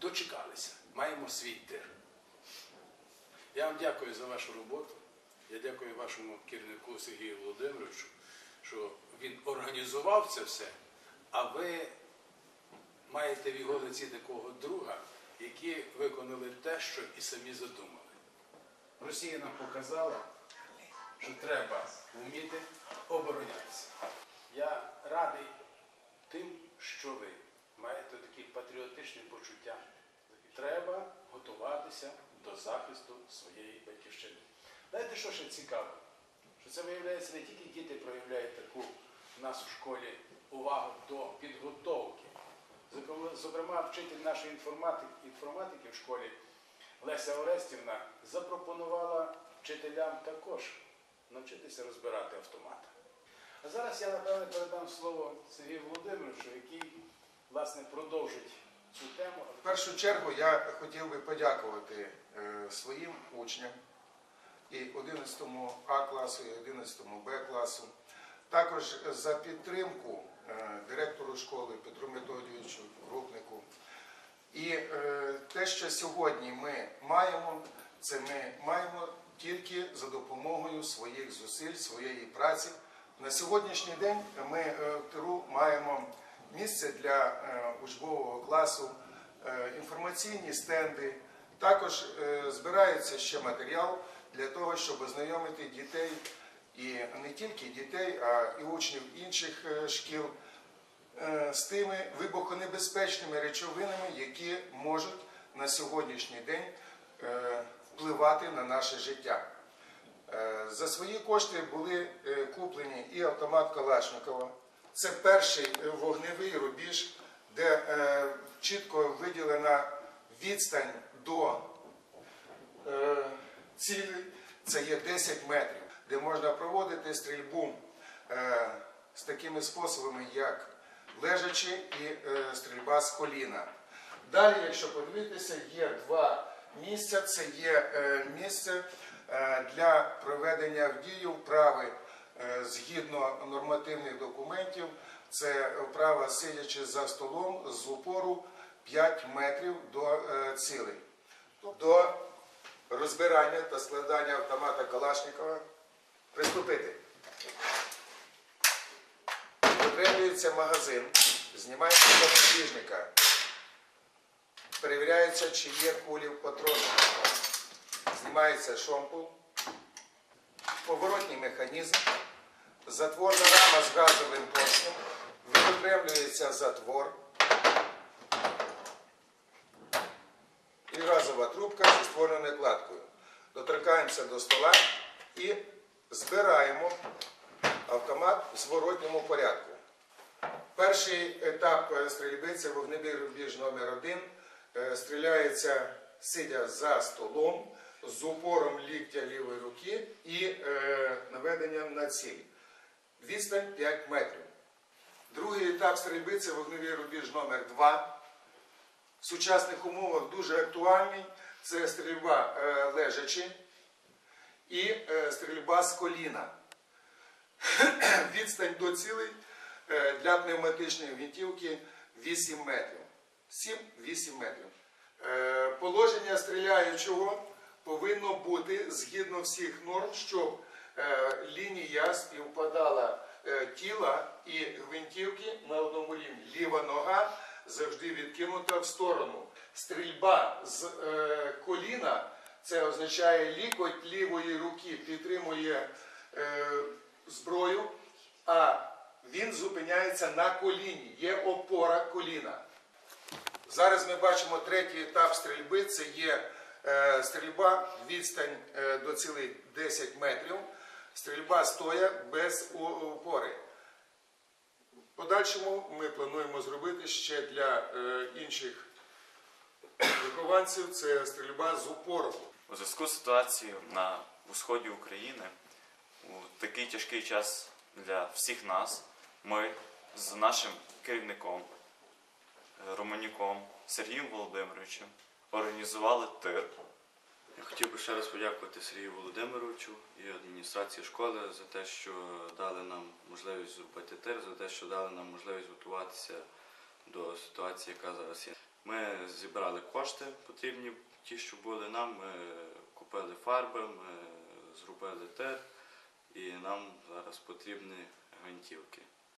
дочекалися. Маємо свій тир. Я вам дякую за вашу роботу. Я дякую вашому керівнику Сергію Володимировичу, що він організував це все, а ви маєте в його лиці такого друга, які виконали те, що і самі задумали. Росія нам показала, що треба вміти оборонятися. Я радий тим, що ви маєте такі патріотичні почуття. Треба готуватися до захисту своєї батьківщини. Знаєте, що ще цікаво? Що це виявляється не тільки діти проявляють таку в нас у школі увагу до підготовки. Зокрема- вчитель нашої інформатики, інформатики в школі Леся Орестівна запропонувала вчителям також навчитися розбирати автомати. А зараз я напевне передам слово Сергію Володимировичу, який власне продовжить цю тему. В першу чергу я хотів би подякувати е, своїм учням і 11 А класу, і 11 Б класу, також за підтримку е, директору школи Петру Методійовичу Крупнику. І е, те, що сьогодні ми маємо, це ми маємо тільки за допомогою своїх зусиль, своєї праці. На сьогоднішній день ми в ТРУ маємо місце для е, учбового класу, е, інформаційні стенди. Також е, збирається ще матеріал для того, щоб ознайомити дітей і не тільки дітей, а і учнів інших шкіл з тими вибухонебезпечними речовинами, які можуть на сьогоднішній день впливати на наше життя. За свої кошти були куплені і автомат Калашникова. Це перший е, вогневий рубіж, де е, чітко виділена відстань до е, цілі. Це є 10 метрів, де можна проводити стрільбу е, з такими способами, як лежачи і е, стрільба з коліна. Далі, якщо подивитися, є два місця. Це є е, місце е, для проведення в дію вправи згідно нормативних документів. Це вправа сидячи за столом з упору 5 метрів до е, цілей. До розбирання та складання автомата Калашникова приступити. Витримується магазин, знімається запобіжника, перевіряється, чи є кулі в патроні. Знімається шомпул, поворотний механізм, затворна рама з газовим поршнем, відокремлюється затвор і газова трубка зі створеною кладкою. Доторкаємося до стола і збираємо автомат в зворотньому порядку. Перший етап е, стрільби це вогневий рубіж номер 1 Стріляється сидя за столом з упором ліктя лівої руки і е, наведенням на ціль. Відстань 5 метрів. Другий етап стрільби це вогневий рубіж номер 2 В сучасних умовах дуже актуальний. Це стрільба е, лежачи і е, стрільба з коліна. Відстань до цілей е, для пневматичної гвинтівки 8 метрів. 7-8 метрів. Положення стріляючого повинно бути згідно всіх норм, щоб е, лінія співпадала е, тіла і гвинтівки на одному рівні. Ліва нога завжди відкинута в сторону. Стрільба з е, коліна це означає лікоть лівої руки підтримує зброю, а він зупиняється на коліні. Є опора коліна. Зараз ми бачимо третій етап стрільби. Це є стрільба відстань е, до цілей 10 метрів. Стрільба стоя без опори. Подальшому ми плануємо зробити ще для е, інших вихованців це стрільба з упором. У зв'язку з ситуацією на сході України у такий тяжкий час для всіх нас ми з нашим керівником е, Романюком Сергієм Володимировичем організували тир. Я хотів би ще раз подякувати Сергію Володимировичу і адміністрації школи за те, що дали нам можливість зробити тир, за те, що дали нам можливість готуватися до ситуації, яка зараз є. Ми зібрали кошти потрібні, ті, що були нам. Ми купили фарби, ми зробили тир, і нам зараз потрібні гвинтівки.